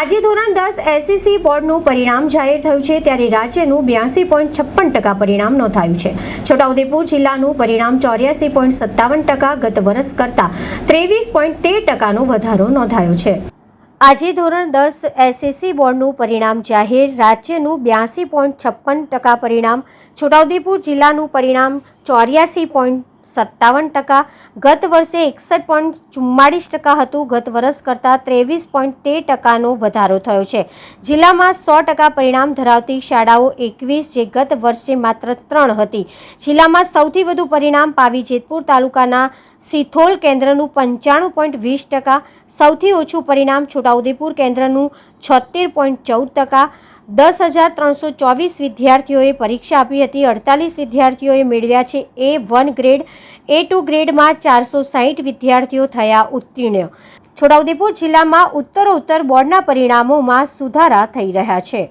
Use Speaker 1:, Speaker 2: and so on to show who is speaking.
Speaker 1: આજે ધોરણ દસ એસસીસી બોર્ડનું પરિણામ જાહેર થયું છે, ત્યારે રાજ્યનું બ્યાસી પોઈન્ટ છપ્પન ટકા પરિણામ નોંધાયું છે. છોટાઉદેપુર જિલ્લાનું પરિણામ ચોર્યાસી પોઈન્ટ સત્તાવન ટકા ગત વર્ષ કરતાં ત્રેવીસ પોઈન્ટ તેર ટકાનો વધારો નોંધાયો છે. આજે ધોરણ દસ એસએસસી બોર્ડનું પરિણામ જાહેર, રાજ્યનું બ્યાસી પોઈન્ટ છપ્પન ટકા પરિણામ, છોટાઉદેપુર જિલ્લાનું પરિણામ ચોર્યાસી પોઈન્ટ સત્તાવન ટકા. ગત વર્ષે એકસઠ પોઈન્ટ ચુમ્માળીસ ટકા હતું. ગત વર્ષ કરતાં ત્રેવીસ પોઈન્ટ તેર ટકાનો વધારો થયો છે. જિલ્લામાં સો ટકા પરિણામ ધરાવતી શાળાઓ એકવીસ, જે ગત વર્ષે માત્ર ત્રણ હતી. જિલ્લામાં સૌથી વધુ પરિણામ પાવી જેતપુર તાલુકાના સિથોલ કેન્દ્રનું પંચાણું પોઈન્ટ વીસ ટકા. સૌથી ઓછું પરિણામ છોટાઉદેપુર કેન્દ્રનું છોતેર પોઈન્ટ ચૌદ ટકા. દસ હજાર ત્રણસો ચોવીસ વિદ્યાર્થીઓએ પરીક્ષા આપી હતી. અડતાલીસ વિદ્યાર્થીઓએ મેળવ્યા છે. A one grade, A two ગ્રેડમાં ચારસો સાહીઠ વિદ્યાર્થીઓ થયા ઉત્તીર્ણ. છોટાઉદેપુર જિલ્લામાં ઉત્તરોત્તર બોર્ડના પરિણામોમાં સુધારા થઈ રહ્યા છે.